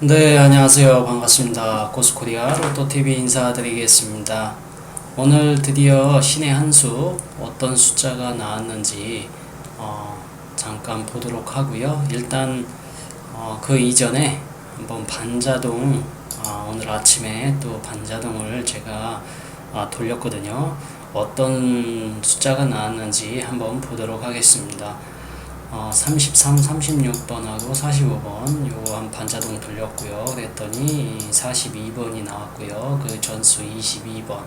네, 안녕하세요. 반갑습니다. 고스코리아 로또TV 인사드리겠습니다. 오늘 드디어 신의 한 수 어떤 숫자가 나왔는지 어, 잠깐 보도록 하고요. 일단 어, 그 이전에 한번 반자동 어, 오늘 아침에 또 반자동을 제가 어, 돌렸거든요. 어떤 숫자가 나왔는지 한번 보도록 하겠습니다. 어, 33, 36번하고 45번 요거 한 반자동 돌렸고요. 그랬더니 42번이 나왔고요. 그 전수 22번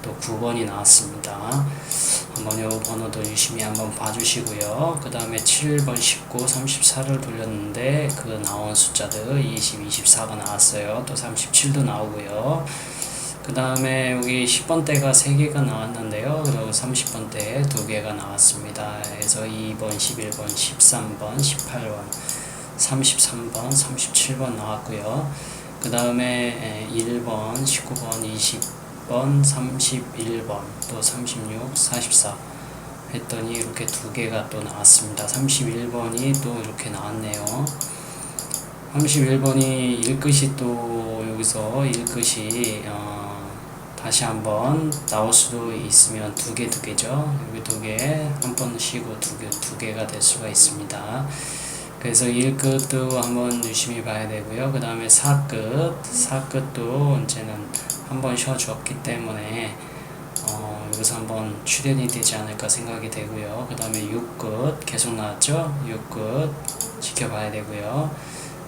또 9번이 나왔습니다. 한번 요 번호도 유심히 한번 봐주시고요. 그 다음에 7번, 19, 34를 돌렸는데 그 나온 숫자들 20, 24가 나왔어요. 또 37도 나오고요. 그 다음에 여기 10번대가 3개가 나왔는데요. 그리고 30번대 2개가 나왔습니다. 그래서 2번, 11번, 13번, 18번, 33번, 37번 나왔고요. 그 다음에 1번, 19번, 20번, 31번, 또 36, 44 했더니 이렇게 두 개가 또 나왔습니다. 31번이 또 이렇게 나왔네요. 31번이 일끝이 또 여기서 일끝이 어 다시 한번 나올 수도 있으면 두 개, 두 개죠. 여기 두 개, 한 번 쉬고 두 개, 두 개가 될 수가 있습니다. 그래서 1끝도 한번 유심히 봐야 되고요. 그 다음에 4끝, 4끝도 이제는 한 번 쉬어줬기 때문에 어, 여기서 한번 출연이 되지 않을까 생각이 되고요. 그 다음에 6끝 계속 나왔죠? 6끝 지켜봐야 되고요.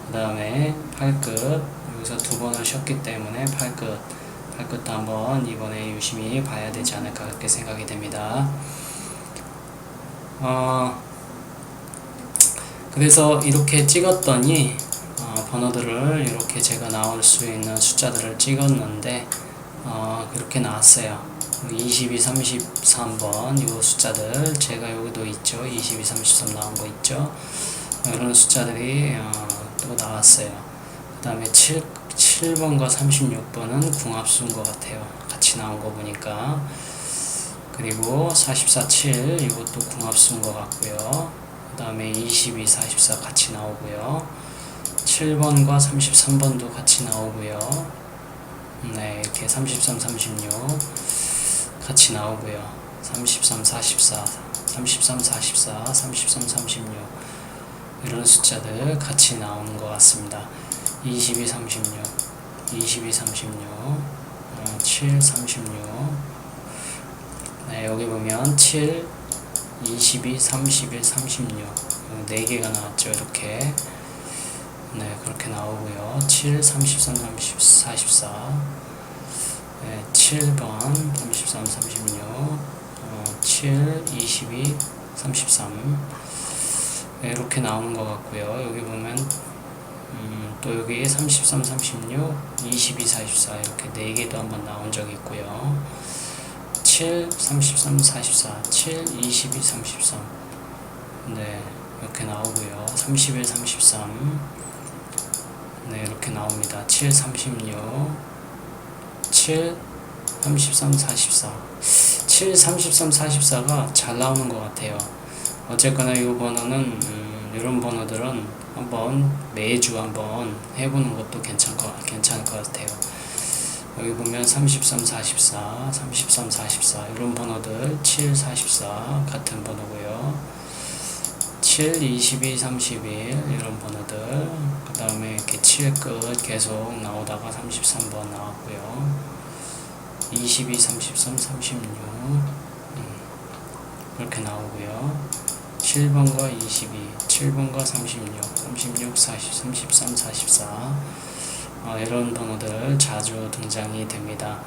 그 다음에 8끝 여기서 두 번을 쉬었기 때문에 8끝 8끝도 한번 이번에 유심히 봐야 되지 않을까 그렇게 생각이 됩니다. 어, 그래서 이렇게 찍었더니 어, 번호들을 이렇게 제가 나올 수 있는 숫자들을 찍었는데 어, 그렇게 나왔어요. 22, 33번 이 숫자들 제가 여기도 있죠. 22, 33 나온 거 있죠. 이런 숫자들이 어, 또 나왔어요. 그 다음에 7, 7번과 36번은 궁합수인 것 같아요. 같이 나온 거 보니까. 그리고 44, 7 이것도 궁합수인 것 같고요. 그 다음에 22, 44 같이 나오고요. 7번과 33번도 같이 나오고요. 네, 이렇게 33, 36 같이 나오고요. 33, 44, 33, 44, 33, 36 이런 숫자들 같이 나오는 것 같습니다. 22, 36, 22, 36, 어, 7, 36. 네, 여기 보면 7, 22, 31, 36. 4개가 나왔죠, 이렇게. 네, 그렇게 나오고요. 7, 33, 30, 44. 네, 7번, 33, 36. 어, 7, 22, 33. 네, 이렇게 나오는 것 같고요. 여기 보면 음, 또 여기 33, 36, 22, 44 이렇게 4개도 한번 나온 적이 있고요. 7, 33, 44, 7, 22, 33 네, 이렇게 나오고요. 31, 33 네, 이렇게 나옵니다. 7, 36 7, 33, 44 7, 33, 44가 잘 나오는 것 같아요. 어쨌거나 이 번호는 음, 이런 번호들은 한번 매주 한번 해보는 것도 괜찮 거, 괜찮을 것 같아요. 여기 보면 33, 44, 33, 44 이런 번호들 7, 44 같은 번호고요. 7, 22, 31 이런 번호들 그 다음에 이렇게 7끝 계속 나오다가 33번 나왔고요. 22, 33, 36 음, 이렇게 나오고요. 7번과 22, 7번과 36, 36, 40, 33, 44 어, 이런 번호들 자주 등장이 됩니다.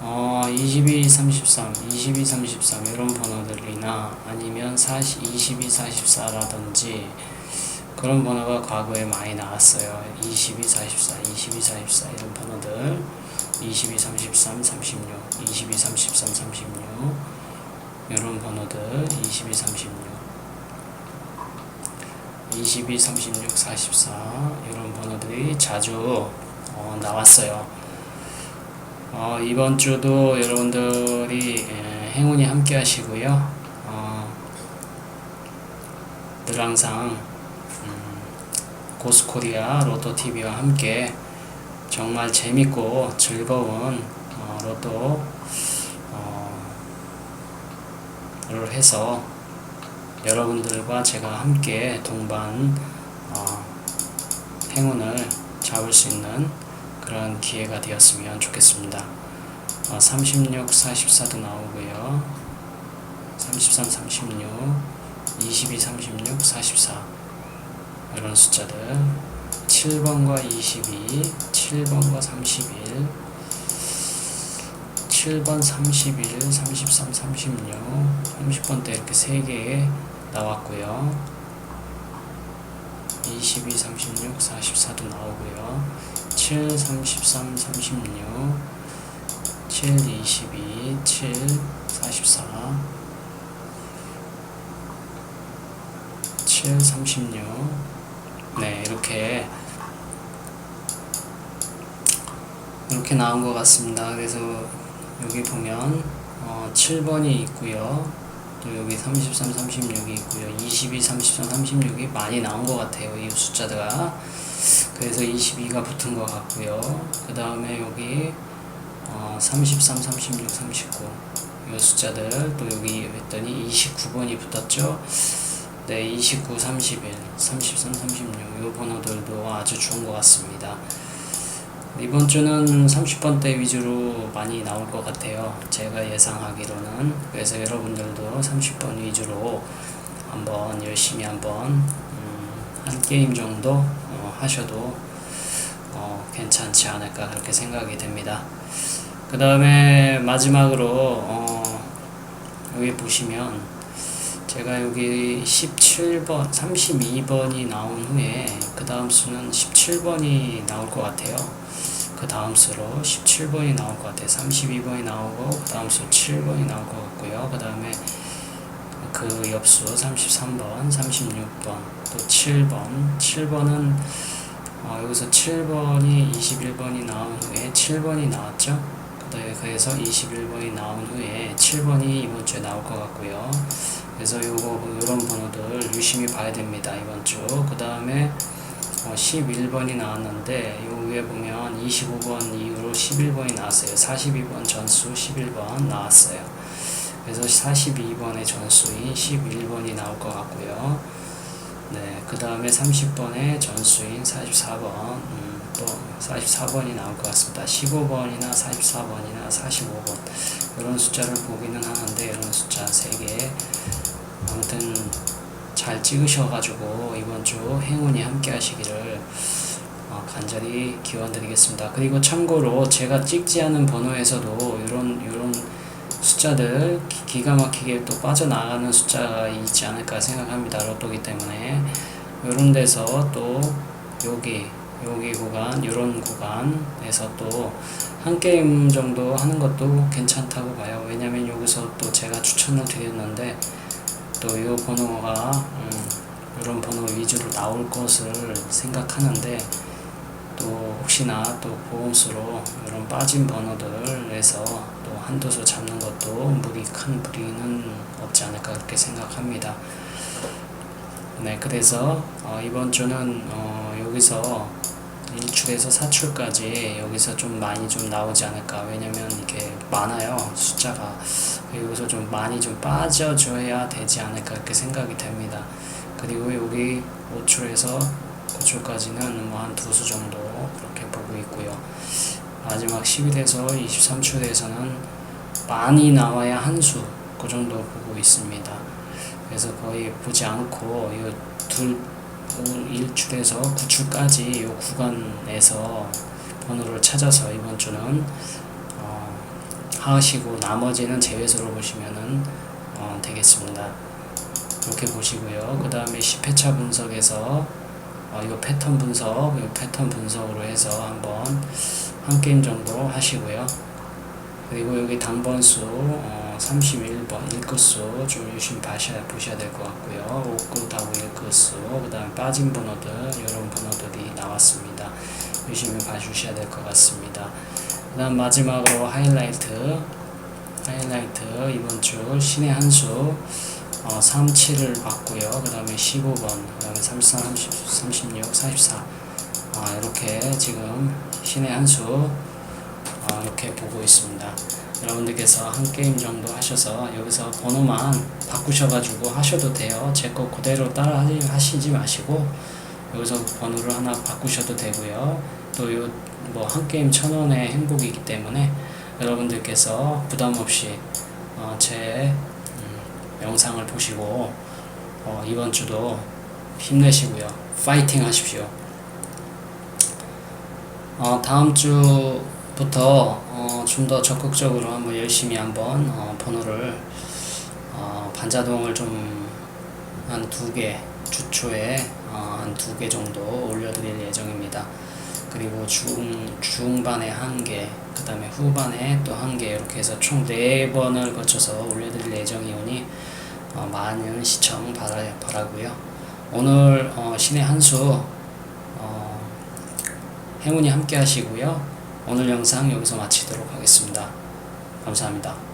어, 22, 33, 22, 33 이런 번호들이나 아니면 40, 22, 44라든지 그런 번호가 과거에 많이 나왔어요. 22, 44, 22, 44 이런 번호들 22, 33, 36, 22, 33, 36 이런 번호들 22, 36 22, 36, 44 이런 번호들이 자주 어, 나왔어요. 어, 이번 주도 여러분들이 예, 행운이 함께 하시고요. 어, 늘 항상 음, 고스코리아 로또TV와 함께 정말 재밌고 즐거운 어, 로또 어, 를 해서 여러분들과 제가 함께 동반 어, 행운을 잡을 수 있는 그런 기회가 되었으면 좋겠습니다. 어, 36, 44도 나오고요. 33, 36, 22, 36, 44 이런 숫자들 7번과 22, 7번과 31 7번 31, 33, 36, 30번 때 이렇게 3개 나왔고요. 22, 36, 44도 나오고요. 7, 33, 36, 7, 22, 7, 44, 7, 36. 네, 이렇게 이렇게 나온 것 같습니다. 그래서 여기 보면 어, 7번이 있고요. 또 여기 33, 36이 있고요. 22, 33, 36이 많이 나온 것 같아요. 이 숫자가. 그래서 22가 붙은 것 같고요. 그 다음에 여기 어, 33, 36, 39. 이 숫자들 또 여기 했더니 29번이 붙었죠. 네, 29, 31, 33, 36. 이 번호들도 아주 좋은 것 같습니다. 이번 주는 30번대 위주로 많이 나올 것 같아요. 제가 예상하기로는. 그래서 여러분들도 30번 위주로 한번 열심히 한번 음, 한 게임 정도 어, 하셔도 어, 괜찮지 않을까 그렇게 생각이 됩니다. 그 다음에 마지막으로 어, 여기 보시면 제가 여기 17번, 32번이 나온 후에 그 다음 수는 17번이 나올 것 같아요. 그 다음 수로 17번이 나올 것 같아요. 32번이 나오고 그 다음 수 7번이 나올 것 같고요. 그 다음에 그 옆수 33번, 36번, 또 7번. 7번은 어, 여기서 7번이 21번이 나온 후에 7번이 나왔죠. 그다음에 그래서 21번이 나온 후에 7번이 이번 주에 나올 것 같고요. 그래서 요거 이런 번호들 유심히 봐야 됩니다. 이번 주. 그 다음에 어, 11번이 나왔는데 요 위에 보면 25번 이후로 11번이 나왔어요. 42번 전수 11번 나왔어요. 그래서 42번의 전수인 11번이 나올 것 같고요. 네, 그 다음에 30번의 전수인 44번, 음, 또 44번이 나올 것 같습니다. 15번이나 44번이나 45번 이런 숫자를 보기는 하는데 이런 숫자 3개 아무튼 잘 찍으셔가지고 이번 주 행운이 함께 하시기를 어, 간절히 기원드리겠습니다. 그리고 참고로 제가 찍지 않은 번호에서도 이런 이런 숫자들 기- 기가 막히게 또 빠져나가는 숫자가 있지 않을까 생각합니다. 로또기 때문에 이런 데서 또 여기 여기 구간 이런 구간에서 또 한 게임 정도 하는 것도 괜찮다고 봐요. 왜냐면 여기서 또 제가 추천을 드렸는데 또이 번호가 음, 이런 번호 위주로 나올 것을 생각하는데 또 혹시나 또 보험수로 이런 빠진 번호들에서 또 한두 수 잡는 것도 무리 큰 무리는 없지 않을까 그렇게 생각합니다. 네, 그래서 어, 이번 주는 어, 여기서 1출에서 4출까지 여기서 좀 많이 좀 나오지 않을까 왜냐면 이게 많아요. 숫자가. 여기서 좀 많이 좀 빠져줘야 되지 않을까 그렇게 생각이 됩니다. 그리고 여기 5출에서 9출까지는 뭐 한 두 수 정도 그렇게 보고 있고요. 마지막 11에서 23출에서는 많이 나와야 한 수 그 정도 보고 있습니다. 그래서 거의 보지 않고 이둘 1출에서 9출까지 이 구간에서 번호를 찾아서 이번 주는 어, 하시고 나머지는 제외수로 보시면은 어, 되겠습니다. 이렇게 보시고요. 그 다음에 10회차 분석에서 어, 이 패턴 분석, 이 패턴 분석으로 해서 한번 한 게임 정도 하시고요. 그리고 여기 단번수 어, 31번 1끝수 좀 유심히 보셔야, 보셔야 될 것 같고요. 5끝하고 1끝수 그 다음에 빠진 번호들 이런 번호들이 나왔습니다. 유심히 봐주셔야 될 것 같습니다. 그 다음 마지막으로 하이라이트 하이라이트 이번 주 신의 한수 어, 37을 받고요. 그 다음에 15번, 그 다음에 34, 30, 36, 44. 아, 이렇게 지금 신의 한 수, 어, 이렇게 보고 있습니다. 여러분들께서 한 게임 정도 하셔서 여기서 번호만 바꾸셔가지고 하셔도 돼요. 제 거 그대로 따라 하시지 마시고 여기서 번호를 하나 바꾸셔도 되고요. 또요뭐한 게임 천 원의 행복이기 때문에 여러분들께서 부담 없이 어, 제 음, 영상을 보시고 어, 이번 주도 힘내시고요. 파이팅 하십시오. 어, 다음 주부터 어, 좀 더 적극적으로 한번 열심히 한번 어, 번호를 어, 반자동을 좀 한 두 개 주초에 어, 한두 개 정도 올려드릴 예정입니다. 그리고 중 중반에 한 개, 그 다음에 후반에 또 한 개 이렇게 해서 총네 번을 거쳐서 올려드릴 예정이오니 어, 많은 시청 바라, 바라고요. 오늘 어, 신의 한수 어, 행운이 함께 하시고요. 오늘 영상 여기서 마치도록 하겠습니다. 감사합니다.